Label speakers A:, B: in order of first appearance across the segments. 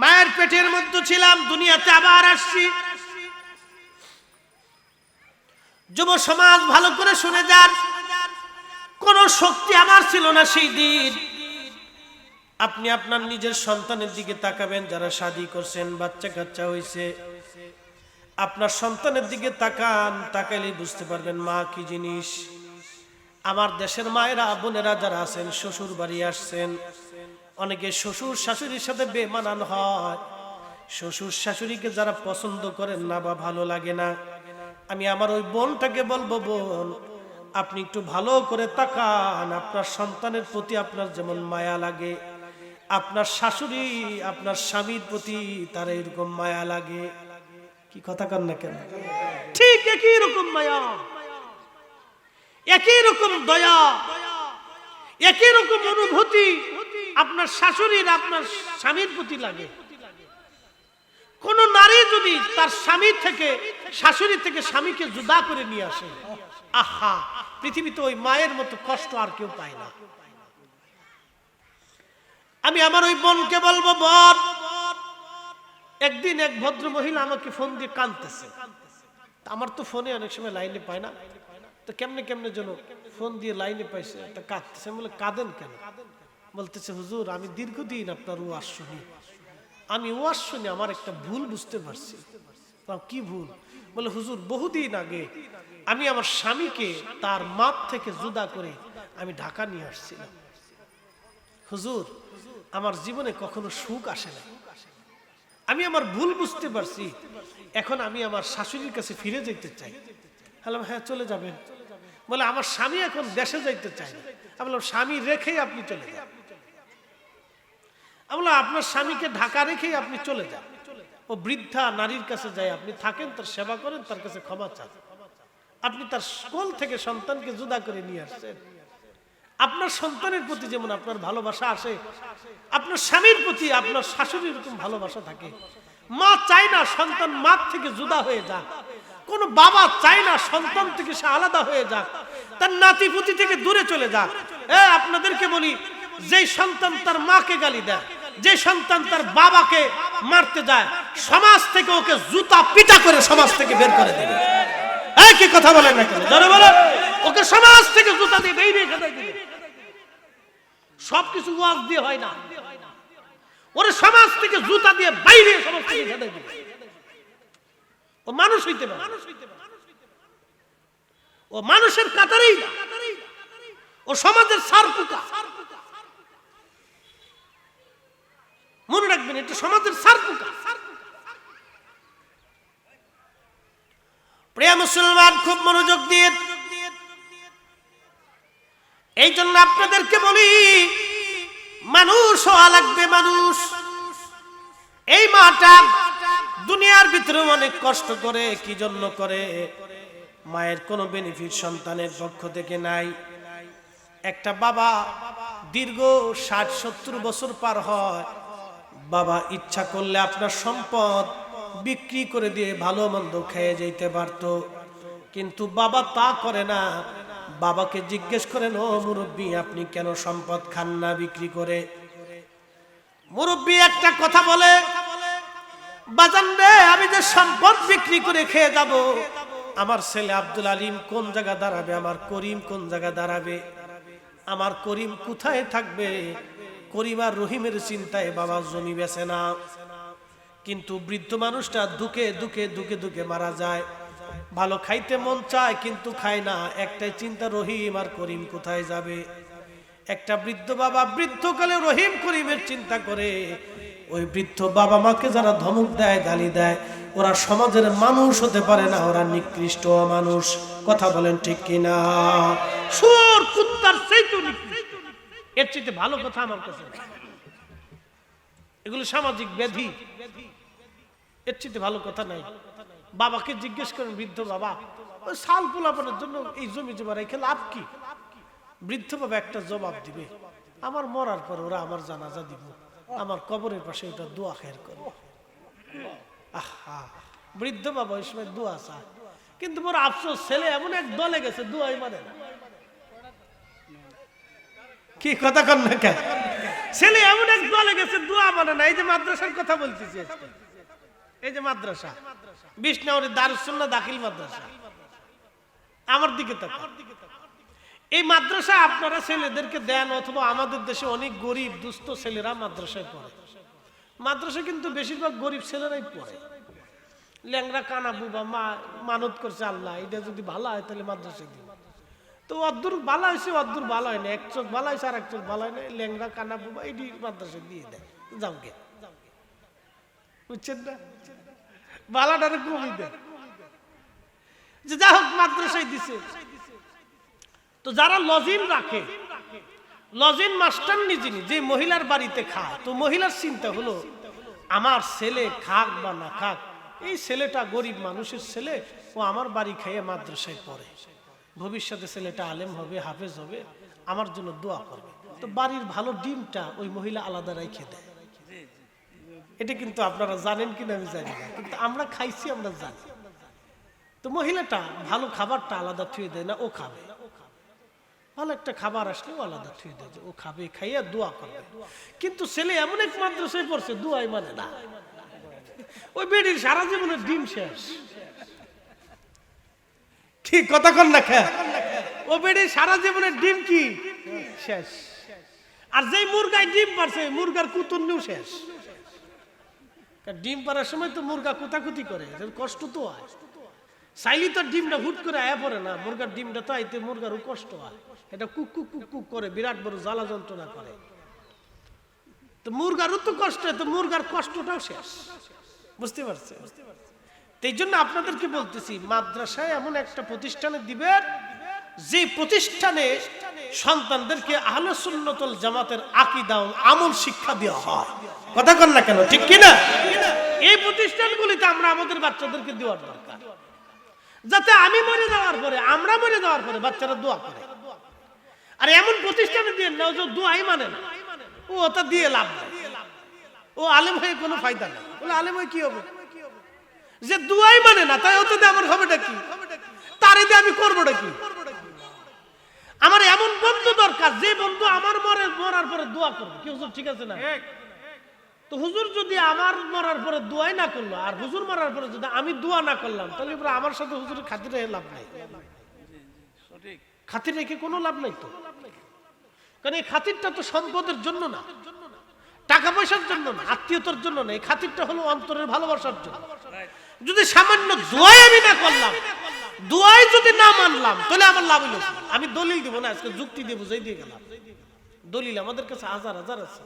A: মায়ের পেটের মধ্যে ছিলাম, দুনিয়াতে আবার আসছি। যুব সমাজ ভালো করে শুনে যান, কোন শক্তি আমার ছিল না সেই দিন। আপনি আপনার নিজের সন্তানের দিকে তাকাবেন, যারা শাদি করছেন বাচ্চা কাচ্চা হয়েছে আপনার সন্তানের দিকে তাকান তাকাইলে বুঝতে পারবেন মা কি জিনিস। আমার দেশের মায়েরা, বোনেরা যারা আছেন শ্বশুর বাড়ি আসছেন অনেকে শ্বশুর শাশুড়ির সাথে বেমানান হয়। শ্বশুর শাশুড়িকে যারা পছন্দ করেন না বা ভালো লাগে না, আমি আমার ওই বোনটাকে বলব, বোন, আপনি একটু ভালো করে তাকান। আপনার সন্তানের প্রতি আপনার যেমন মায়া লাগে, আপনার শাশুড়ি, আপনার স্বামীর প্রতি তার এরকম মায়া লাগে। কি কথা কন না কেন? ঠিক একই রকম মায়া, একই রকম দয়া, একই রকম অনুভূতি। আপনার শাশুড়ির, আপনার স্বামীর প্রতি লাগে। কোন নারী যদি তার স্বামী থেকে, শাশুড়ি থেকে স্বামীকে জুদা করে নিয়ে আসে, আহা, পৃথিবীতে ওই মায়ের মতো কষ্ট আর কেউ পায় না। আমি আমার ওই বোনকে বলব, বোন, একদিন এক ভদ্র মহিলা আমাকে ফোন দিয়ে কাঁদতেছে। আমার তো ফোনে অনেক সময় লাইনে পায় না। তো কেমনে কেমনে যেন ফোন দিয়ে লাইনে পাইছে কাঁদতেছে। বলে, কাঁদেন কেন? বলতেছে, হুজুর, আমি দীর্ঘদিন আপনার ওয়াজ শুনি। আমি ওয়াজ শুনি আমার একটা ভুল বুঝতে পারছি। কি ভুল? বলে, হুজুর, বহুদিন আগে আমি আমার স্বামীকে তার মাপ থেকে জুদা করে আমি ঢাকা নিয়ে আসছিলাম। হুজুর, আমার জীবনে কখনো সুখ আসে না আমি আমার ভুল বুঝতে পারছি। এখন আমি আমার শাশুড়ির কাছে ফিরে যেতে চাই। বললাম হ্যাঁ চলে যাবেন। বলে, আমার স্বামী এখন দেশে যাইতে চায় না। আমি বললাম, স্বামী রেখেই আপনি চলে যান। আমি বললাম, আপনার স্বামীকে ঢাকা রেখেই আপনি চলে যান। ও বৃদ্ধা নারীর কাছে যায়, আপনি থাকেন, তার সেবা করেন, তার কাছে ক্ষমা চান। আপনি তার স্কুল থেকে সন্তানকে জুদা করে নিয়ে আসছেন। আপনার সন্তানের প্রতি যেমন আপনার ভালোবাসা আসে, আপনার স্বামীর প্রতি আপনার শাশুড়ির এরকম ভালোবাসা থাকে। মা চায় না সন্তান মা থেকে জুদা হয়ে যাক। কোন বাবা চায় না সন্তান থেকে সে আলাদা হয়ে যাক। তার নাতিপুতি থেকে দূরে চলে যাক। এ, আপনাদেরকে বলি, যেই সন্তান তার মাকে গালি দেয় যে সন্তান তার বাবাকে মারতে যায়, সমাজ থেকে ওকে জুতা পিটা করে সমাজ থেকে বের করে দেবে। কি কথা বলেন না কেন? জানো বলো ওকে সমাজ থেকে জুতা দিয়ে বেরিয়ে খেতে দিবে। সবকিছু ওয়াজ দিয়ে হয় না। ওরে সমাজ থেকে জুতা দিয়ে বাইরে সমাজ থেকে খেতে দিবে। ও মানুষ হইতে পারে। ও মানুষের কাতারেই না। ও সমাজের সার পোকা মনে রাখবেন এটা সমাজের সার পোকা প্রিয় মুসলমান, খুব মনোযোগ দিয়ে। এই জন্য আপনাদেরকে বলি, মানুষ হওয়া লাগবে মানুষ। এই মাটা দুনিয়ার ভিতরে অনেক কষ্ট করে, কি জন্য করে? মায়ের কোনো বেনিফিট সন্তানের পক্ষ থেকে নাই। একটা বাবা দীর্ঘ ষাট সত্তর বছর পার হয় বাবা ইচ্ছা করলে আপনার সম্পদ বিক্রি করে দিয়ে ভালো মন্দ খেয়ে যেতে পারত। কিন্তু বাবা তা করে না। বাবাকে জিজ্ঞেস করেন, ও মুরব্বী, আপনি কেন সম্পদ খান না বিক্রি করে? মুরব্বী একটা কথা বলে, বাজান রে, আমি যে সম্পদ বিক্রি করে খেয়ে যাব, আমার ছেলে আব্দুল আলিম কোন জায়গা দাঁড়াবে? আমার করিম কোন জায়গা দাঁড়াবে? আমার করিম কোথায় থাকবে? করিম আর রহিমের চিন্তায় বাবা জমি বেছে না। কিন্তু বৃদ্ধ মানুষটা দুকে দুকে দুকে দুকে মারা যায়। ভালো খাইতে মন চায়, কিন্তু খায় না। একটাই চিন্তা, রহিম আর করিম কোথায় যাবে? একটা বৃদ্ধ বাবা বৃদ্ধকালে রহিম, করিমের চিন্তা করে। ওই বৃদ্ধ বাবা মাকে যারা ধমক দেয়, গালি দেয়, ওরা সমাজের মানুষ হতে পারে না, ওরা নিকৃষ্ট মানুষ কথা বলেন ঠিক কিনা? সুর কুত্তার সেই তো নিকৃষ্ট। এর চেয়ে ভালো কথা আমার কাছে এগুলো সামাজিক ব্যাধি। এর চেয়ে ভালো কথা নাই। বাবাকে জিজ্ঞেস করেন, বৃদ্ধ বাবা, ওই সাল পোলাপনের জন্য এই জমি জমা রেখে লাভ কি? বৃদ্ধ বাবা একটা জবাব দিবে, আমার মরার পর ওরা আমার জানাজা দিব, আমার কবরের পাশে ওটা দোয়া খের করে। আহা, বৃদ্ধ বাবা ওই সময় দোয়া চায়। কিন্তু মোর আফসোস, ছেলে এমন এক দলে গেছে, দোয়াই মানে না। কি কথা কন না কেন? ছেলে এমন এক দলে গেছে, দোয়া মানে না। এই যে মাদ্রাসার কথা বলতেছি। এই যে মাদ্রাসা। বিষ্ণাউরি দারুসুন্না দাখিল মাদ্রাসা। আমার দিকে এই মাদ্রাসা আপনারা ছেলেদেরকে দেন, অথবা আমাদের দেশে অনেক গরিব, দুস্থ ছেলেরা মাদ্রাসায় পড়ে। মাদ্রাসা কিন্তু বেশিরভাগ গরিব ছেলেরাই পড়ে। ল্যাংরা কানা বুবা মা মানত করছে আল্লাহ, এটা যদি ভালো হয় তাহলে মাদ্রাসায় দিব। তো অদ্দুর ভালো হয়েছে অদ্দুর ভালো হয় না এক চোখ ভালো হয়েছে আর এক চোখ ভালো হয় না ল্যাংরা কানা, বুবা এটি মাদ্রাসায় দিয়ে দেয়। যাও গে। বুঝছেন না? বালাটারে কমই দেয়। যে হোক, মাদ্রাসায় দিছে। তো যারা লজিন রাখে, লজিন মাস্টার যিনি যে মহিলার বাড়িতে খায়, তো মহিলার চিন্তা হলো, আমার ছেলে খাক বা না খাক, এই ছেলেটা গরিব মানুষের ছেলে, ও আমার বাড়ি খাইয়ে মাদ্রাসায় পড়ে। ভবিষ্যতে ছেলেটা আলেম হবে, হাফেজ হবে, আমার জন্য দোয়া করবে। তো বাড়ির ভালো ডিমটা ওই মহিলা আলাদা রেখে দেয়। এটা কিন্তু আপনারা জানেন কিনা আমি জানি না, কিন্তু আমরা খাইছি, আমরা জানি। তো মহিলাটা ভালো খাবারটা আলাদা থুয়ে দেয় না, ও খাবে। ভালো একটা খাবার আসলে ও আলাদা থুয়ে দেয় যে ও খাবে, খাইয়া দোয়া করবে। কিন্তু ছেলে এমন এক মাদ্রাসায় পড়ছে, দোয়াই মানে না। ওই বেডির সারা জীবনের ডিম শেষ। ঠিক কন না ও বেড়ে সারা জীবনের ডিম কি? শেষ। আর যেই মুরগায় ডিম পারছে মুরগার কুতুন্নিও শেষ। ডিম পারার সময় তো মুরগা কুতাকুতি করে কষ্ট তো হয়। চাইলি তো ডিমটা হুট করে আয়া পড়ে না, মুরগার ডিমটা তো আইতে মুরগারও কষ্ট হয়। এটা কুক কুক কুক কুক করে, বিরাট বড় জ্বালা যন্ত্রণা করে। তো মুরগারও তো কষ্ট তো মুরগার কষ্টটাও শেষ। বুঝতে পারছে এই জন্য আপনাদেরকে বলতেছি, মাদ্রাসায় এমন একটা প্রতিষ্ঠানে দিবেন, যে প্রতিষ্ঠানে সন্তানদেরকে আহলে সুন্নতল জামাতের আকিদা আমল শিক্ষা দেওয়া হয়। কথা কন না কেন, ঠিক কিনা? এই প্রতিষ্ঠানগুলিতে আমরা আমাদের বাচ্চাদেরকে দেওয়ার দরকার। যাতে আমি মরে যাওয়ার পরে, আমরা মরে যাওয়ার পরে বাচ্চারা দোয়া করে। আর এমন প্রতিষ্ঠানে দিয়ে নাও যে দোয়াই মানে না। ও ওটা দিয়ে লাভ ও আলেম হয়ে কোনো ফায়দা নেই। বলে, আলেম হয়ে কি হবে? যে দুয়াই মানে না তাই দিয়ে আমার হবেটা কি? তারে দিয়ে আমি করবোটা কি? আমার এমন বন্ধু দরকার যে বন্ধু আমার মরে মরার পরে দোয়া করবে। কি হুজুর ঠিক আছে না? তো হুজুর যদি আমার মরার পরে দোয়াই না করল আর হুজুর মরার পরে যদি আমি দোয়া না করলাম তাহলে এবার আমার সাথে হুজুরের খাতির লাভ নাই। খাতির রেখে কোনো লাভ নাই তো? কারণ এই খাতিরটা তো সম্পদের জন্য না। টাকা পয়সার জন্য না আত্মীয়তার জন্য না এই খাতিরটা হলো অন্তরের ভালোবাসার জন্য। যদি সামান্য দোয়াই আমি না করলাম দোয়াই যদি না মানলাম তাহলে আমার লাভ হইল আমি দলিল দিব না আজকে যুক্তি দিয়ে বুঝাই দিয়ে গেলাম। দলিল আমাদের কাছে হাজার হাজার আছে।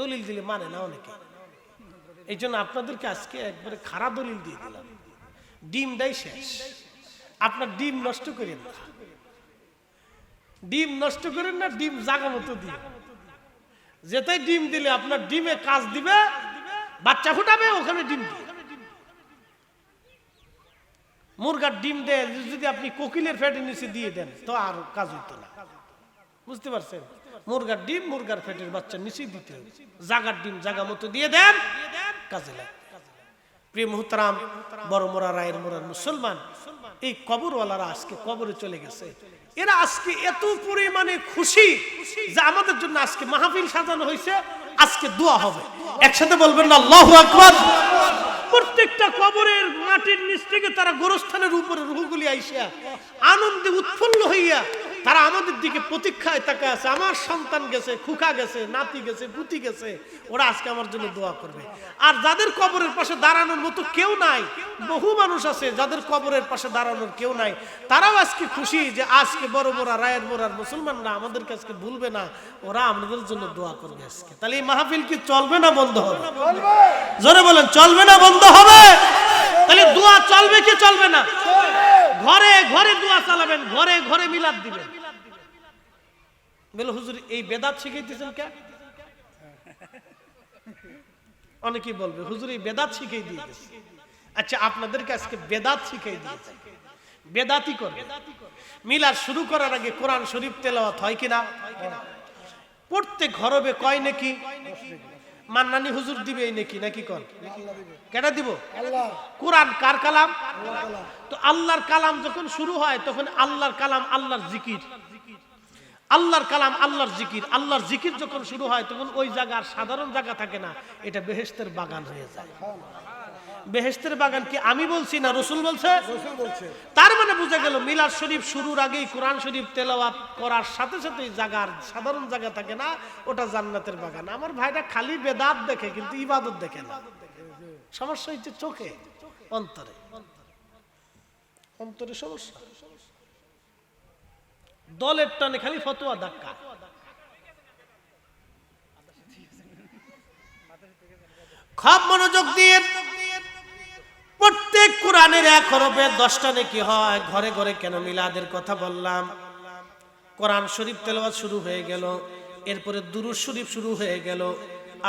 A: দলিল দিলে মানে না অনেকে। এই জন্য আপনাদেরকে আজকে একবারে খারাপ দলিল দিয়ে দিলাম। ডিমটাই শেষ। আপনার ডিম নষ্ট করেন না। ডিম নষ্ট করেন না ডিম জাগা মতো দিয়ে। যেটাই ডিম দিলে আপনার ডিমে কাজ দিবে, বাচ্চা ফুটাবে, ওখানে ডিম দিয়ে মুরগার ডিম দেয় যদি আপনি কোকিলের ফ্যাটের নিচে দিয়ে দেন, তো আর কাজ হইতো না। বুঝতে পারছেন? মুরগার ডিম, মুরগার ফ্যাটের বাচ্চা নিচেই দিতে হবে। জাগার ডিম, জাগা মতো দিয়ে দেন, কাজে লাগে। প্রিয় মুহতারাম, বড় মোরা, রায়ের মোরার মুসলমান এই কবরওয়ালারা আজকে কবরে চলে গেছে। এরা আজকে এত পরিমাণে খুশি যে আমাদের জন্য আজকে মাহফিল সাজানো হয়েছে, আজকে দোয়া হবে। একসাথে বলবেন না আল্লাহু আকবার। প্রত্যেকটা কবরের মাটির নিচ থেকে তারা গোরস্থানের উপরে রুহগুলি আইসা আনন্দে উৎফুল্ল হইয়া তারা আমাদের দিকে প্রতীক্ষায় তাকে আছে। আমার সন্তান গেছে, খুকা গেছে, নাতি গেছে, পুতি গেছে। ওরা আজকে আমার জন্য দোয়া করবে। আর যাদের কবরের পাশে দাঁড়ানোর মতো কেউ নাই, বহু মানুষ আছে যাদের কবরের পাশে দাঁড়ানোর কেউ নাই। তারাও আজকে খুশি যে আজকে বড় বড়, রায়ের মোড়ার মুসলমানরা আমাদের আজকে ভুলবে না। ওরা আমাদের জন্য দোয়া করবে আজকে। তাহলে এই মাহফিল কি চলবে না বন্ধ হবে? জোরে বলেন, চলবে না বন্ধ হবে? তাহলে দোয়া চলবে কি চলবে না? ঘরে ঘরে দোয়া চালাবেন, ঘরে ঘরে মিলাদ দিবেন। বলে, হুজুর, এই বেদাত শিখাইতেছেন কে? অনেকেই বলবে, হুজুর, এই বেদাত শিখাই দিয়েছে। আচ্ছা আপনাদেরকে আজকে বেদাত শিখাই দিয়েছে। বেদাতি করবে। মিলাদ শুরু করার আগে কোরআন শরীফ তেলাওয়াত হয় কিনা? প্রত্যেক ঘরবে কয় নাকি? মান্নানি হুজুর দিবে এই নাকি নাকি কন? কেটা দিব। কোরআন কার কালাম? তো আল্লাহর কালাম যখন শুরু হয় তখন আল্লাহর কালাম আল্লাহর জিকির। আল্লাহর কালাম আল্লাহর জিকির। আল্লাহর জিকির যখন শুরু হয় তখন ওই জায়গার সাধারণ জায়গা থাকে না এটা বেহেস্তের বাগান হয়ে যায়। বেহেস্তের বাগান কি আমি বলছি না রসুল বলছে? তার মানে বোঝা গেল মিলাদ শরীফ শুরুর আগেই কোরআন শরীফ তেলাওয়াত করার সাথে সাথে জায়গার সাধারণ জায়গা থাকে না ওটা জান্নাতের বাগান। আমার ভাইটা খালি বেদাত দেখে কিন্তু ইবাদত দেখে না। সমস্যা হচ্ছে চোখে অন্তরে। অন্তরে সমস্যা। দলের টানে খালি ফতোয়া ধাক্কা। খুব মনোযোগ দিয়ে প্রত্যেক কোরআনের এক হরফে দশটা নাকি হয়। ঘরে ঘরে কেন মিলাদের কথা বললাম? কোরআন শরীফ তেলাওয়াত শুরু হয়ে গেল। এরপরে দুরুদ শরীফ শুরু হয়ে গেল।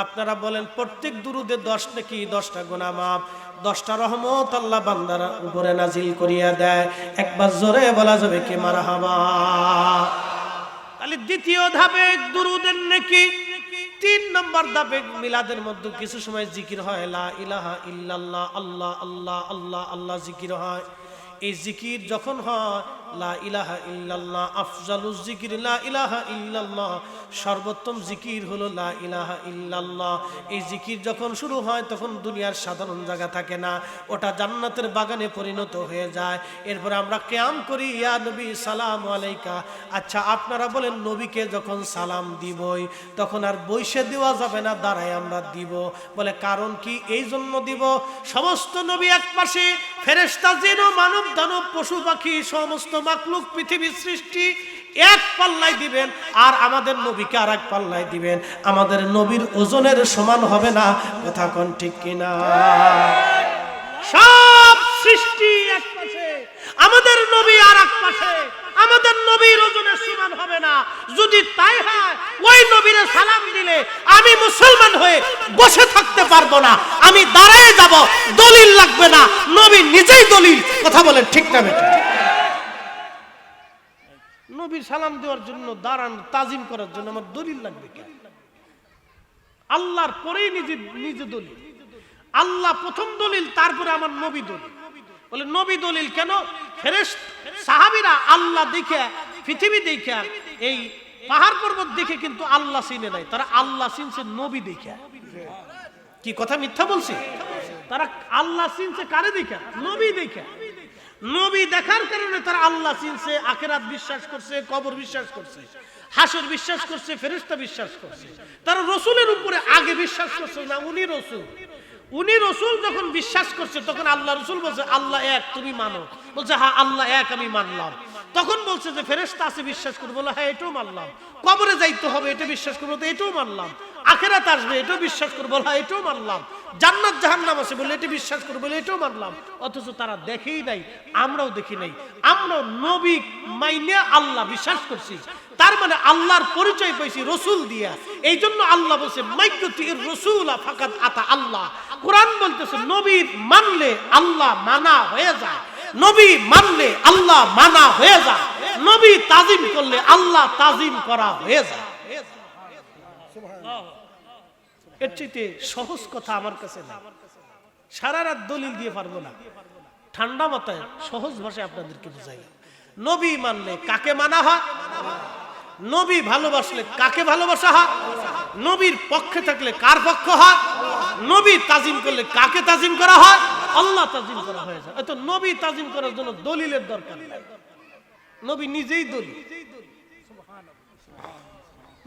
A: আপনারা বলেন, প্রত্যেক দুরুদে দশ নাকি, দশটা গোনা মাপ দশটা রহমত আল্লাহ বান্দার উপরে নাজিল করিয়া দেয়। একবার জোরে বলা যাবে কি মারা হাবা তাহলে দ্বিতীয় ধাপে দুরুদের নাকি তিন নম্বর দাপে মিলাদের মধ্যে কিছু সময় জিকির হয়, লা ইলাহা ইল্লাল্লাহ, আল্লাহ আল্লাহ আল্লাহ আল্লাহ জিকির হয়। এই জিকির যখন হয় সর্বোত্তম জিকির হলো এই জিকির যখন শুরু হয়, তখন দুনিয়ার সাধারণ জায়গা থাকে না। ওটা জান্নাতের বাগানে পরিণত হয়ে যায়। এরপরে আমরা কেয়াম করি, ইয়া নবী, সালাম আলাইকা। আচ্ছা আপনারা বলেন, নবীকে যখন সালাম দিবই, তখন আর বৈশে দেওয়া যাবে না, দাঁড়ায় আমরা দিব। বলে, কারণ কি? এই জন্য দিব। সমস্ত নবী এক পাশে ফেরেস্তা যেন মানব দানব পশু পাখি, সমস্ত মাকলুক পৃথিবীর সৃষ্টি এক পাল্লায় দিবেন, আর আমাদের নবীকে আর এক পাল্লায় দিবেন। আমাদের নবীর ওজনের সমান হবে না, কথা কোন ঠিক কিনা? সব সৃষ্টি এক পাশে, আমাদের নবী আর এক পাশে, আমাদের নবীর ওজনের সমান হবে না। যদি তাই হয়, ওই নবীরে সালাম দিলে আমি মুসলমান হয়ে বসে থাকতে পারব না। আমি দাঁড়ায় যাব, দলিল লাগবে না। নবী নিজেই দলিল, কথা বলেন ঠিক না বেটা? নবীর সালাম দেওয়ার জন্য দাঁড়ান, তাজিম করার জন্য আমার দলিল লাগবে কেন আল্লাহর পরেই নিজে নিজে দলিল। আল্লাহ প্রথম দলিল, তারপরে আমার নবী দলিল। বলে, নবী দলিল কেন? সাহাবীরা আল্লাহ দেখে, পৃথিবী দেখে, এই পাহাড় পর্বত দেখে কিন্তু আল্লাহ চিনে নাই। তারা আল্লাহ চিনছে, নবী দেখে। কি কথা মিথ্যা বলছি? তারা আল্লাহ চিনছে, কারে দেখে? নবী দেখে। নবী দেখার কারণে তারা আল্লাহ চিনছে, আখেরাত বিশ্বাস করছে, কবর বিশ্বাস করছে, হাসর বিশ্বাস করছে, ফেরেশতা বিশ্বাস করছে। তারা রসুলের উপরে আগে বিশ্বাস করছে না উনি রসুল? উনি রসুল যখন বিশ্বাস করছে, তখন আল্লাহ রসুল বলছে, আল্লাহ এক, তুমি মানো। বলছে হ্যাঁ আল্লাহ এক, আমি মানলাম। তখন বলছে যে ফেরেস্তা আছে, বিশ্বাস করব। বলে হ্যাঁ এটাও মানলাম। কবরে যাইতে হবে, এটা বিশ্বাস করব, তো এটাও মানলাম। আখেরাত আসবে, এটাও বিশ্বাস করব, বলে হ্যাঁ এটাও মানলাম। জান্নাত জাহান্নাম আছে বলে এটা বিশ্বাস করব বলে এটাও মানলাম। অথচ তারা দেখেই নাই, আমরাও দেখি নাই। আমরাও নবী মাইনে আল্লাহ বিশ্বাস করছি। তার মানে আল্লাহর পরিচয় পাইছি রসুল দিয়া। এই জন্য আল্লাহ বলছে মাইকুতির রসুল ফাকাত আতা আল্লাহ। কোরআন বলতেছে নবীর মানলে আল্লাহ মানা হয়ে যায়। নবী মানলে আল্লাহ মানা হয়ে যায়। নবী তাজিম করলে আল্লাহ তাজিম করা হয়ে যায়। এর চাইতে সহজ কথা আমার কাছে না সারা রাত দলিল দিয়ে পারব না। ঠান্ডা মাথায় সহজ ভাষায় আপনাদেরকে বুঝাইলাম নবী মানলে কাকে মানা হয়? নবী ভালোবাসলে কাকে ভালোবাসা হয়? নবীর পক্ষে থাকলে কার পক্ষ হয়? নবী তাজিম করলে কাকে তাজিম করা হয়? আল্লাহ তাজিম করা হয়ে যায়। তো নবী তাজিম করার জন্য দলিলের দরকার নবী নিজেই দলিল।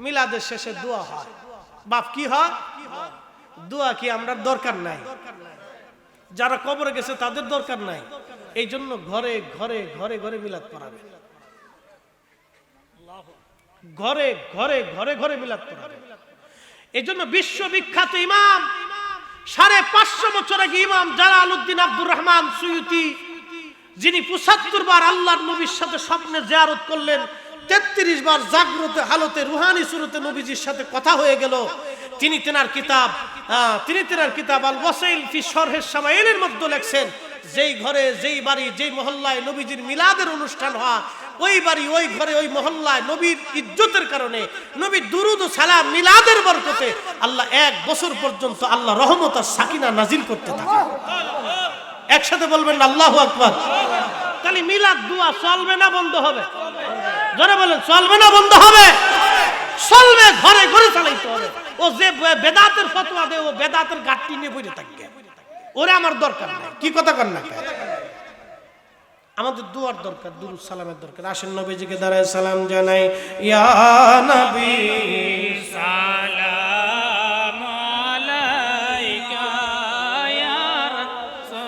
A: মিলাদের শেষে দোয়া হয়। বাপ কি হয়? দোয়া কি আমরা দরকার নাই। যারা কবরে গেছে তাদের দরকার নাই। এই জন্য ঘরে ঘরে ঘরে ঘরে মিলাদ করাবে ঘরে ঘরে ঘরে ঘরে মিলাদ করাবে এই জন্য বিশ্ববিখ্যাত ইমাম, সাড়ে পাঁচশো বছর আগে ইমাম Jalal Uddin Abdur Rahman Suyuti, যিনি পঁচাত্তর বার আল্লাহর নবীর সাথে স্বপ্নে জিয়ারত করলেন তেত্রিশ বার জাগ্রত, হালতে, রুহানি সুরতে নবীজির সাথে কথা হয়ে গেল। তিনি তেনার কিতাব তিনি তেনার কিতাব আল ওয়াসাইল ফি শরহের সামাইলের মধ্যে লেখছেন, যেই ঘরে, যেই বাড়ি, যেই মহল্লায় নবীজির মিলাদের অনুষ্ঠান হয়, ওই বাড়ি, ওই ঘরে, ওই মহল্লায় নবীর ইজ্জতের কারণে, নবীর দুরুদ সালাম মিলাদের বরকতে আল্লাহ এক বছর পর্যন্ত আল্লাহ রহমত আর সাকিনা নাজিল করতে থাকে। একসাথে বলবেন আল্লাহ আকবার। তাহলে মিলাদ দুয়া চলবে না, বন্ধ হবে। জোরে বলেন চলবে না বন্ধ হবে? চলবে ঘরে ঘরে চালাইতে হবে। ও যে বেদাতের ফতোয়া দেয় ও বেদাতের গাঠটি নিয়ে বইরে থাকবে ওরে আমার দরকার নাই। কি কথা কর না আমাদের দুয়ার দরকার দুরুদ সালামের দরকার। আসেন নবীজিকে দাঁড়ায় সালাম জানাই। ইয়া নবী।